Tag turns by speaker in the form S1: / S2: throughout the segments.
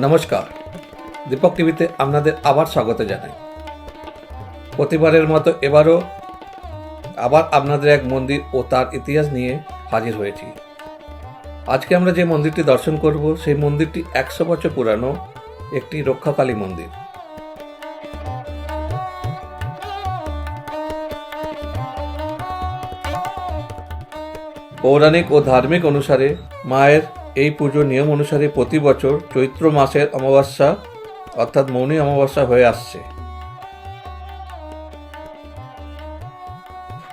S1: নমস্কার। দীপক টিভিতে আপনাদের আবার স্বাগত জানাই। প্রতিবারের মতো এবারও আবার আপনাদের এক মন্দির ও তার ইতিহাস নিয়ে হাজির হয়েছি। আজকে আমরা যে মন্দিরটি দর্শন করব, সেই মন্দিরটি একশো বছর পুরানো একটি রক্ষাকালী মন্দির। পৌরাণিক ও ধার্মিক অনুসারে মায়ের এই পুজো নিয়ম অনুসারে প্রতি বছর চৈত্র মাসের অমাবস্যা, অর্থাৎ মৌনী অমাবস্যা হয়ে আসছে।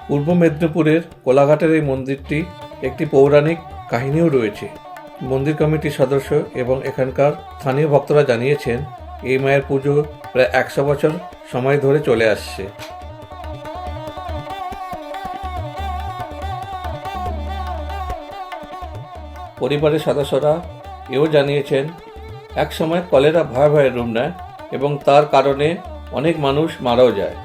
S1: পূর্ব মেদিনীপুরের কোলাঘাটের এই মন্দিরটি একটি পৌরাণিক কাহিনীও রয়েছে। মন্দির কমিটির সদস্য এবং এখানকার স্থানীয় ভক্তরা জানিয়েছেন, এই মায়ের পুজো প্রায় একশো বছর সময় ধরে চলে আসছে। পরিবারের সদস্যরা এও জানিয়েছেন একসময় কলেরা ভয়াবহ রূপ নেয় এবং তার কারণে অনেক মানুষ মারাও যায়।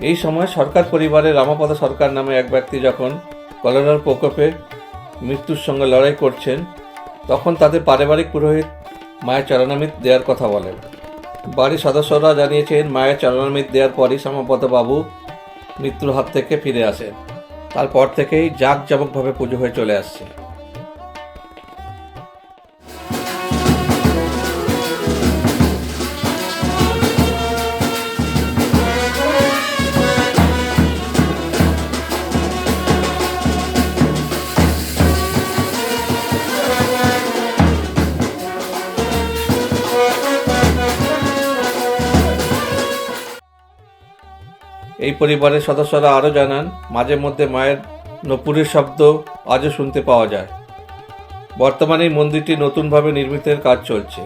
S1: এই সময় সরকার পরিবারের রামাপদ সরকার নামে এক ব্যক্তি যখন কলেরার প্রকোপে মৃত্যুর সঙ্গে লড়াই করছেন, তখন তাদের পারিবারিক পুরোহিত মায়ের চরণামিত দেওয়ার কথা বলেন। বাড়ির সদস্যরা জানিয়েছেন, মায়ের চরণামিত দেওয়ার পরই বাবু মৃত্যুর হাত থেকে ফিরে আসেন। তারপর থেকেই জাঁকজমকভাবে পুজো হয়ে চলে আসছে। এই পরিবারের সদস্যরা আরও জানান, মাঝে মধ্যে মায়ের নপুরের শব্দ আজও শুনতে পাওয়া যায়। বর্তমানে এই মন্দিরটি নতুনভাবে নির্মিতের কাজ চলছে।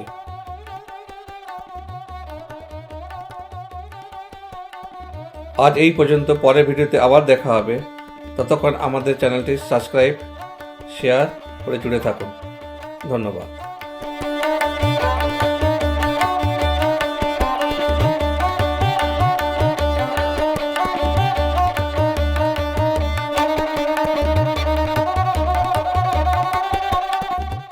S1: আজ এই পর্যন্ত, পরের ভিডিওতে আবার দেখা হবে। ততক্ষণ আমাদের চ্যানেলটি সাবস্ক্রাইব, শেয়ার করে জুড়ে থাকুন। ধন্যবাদ।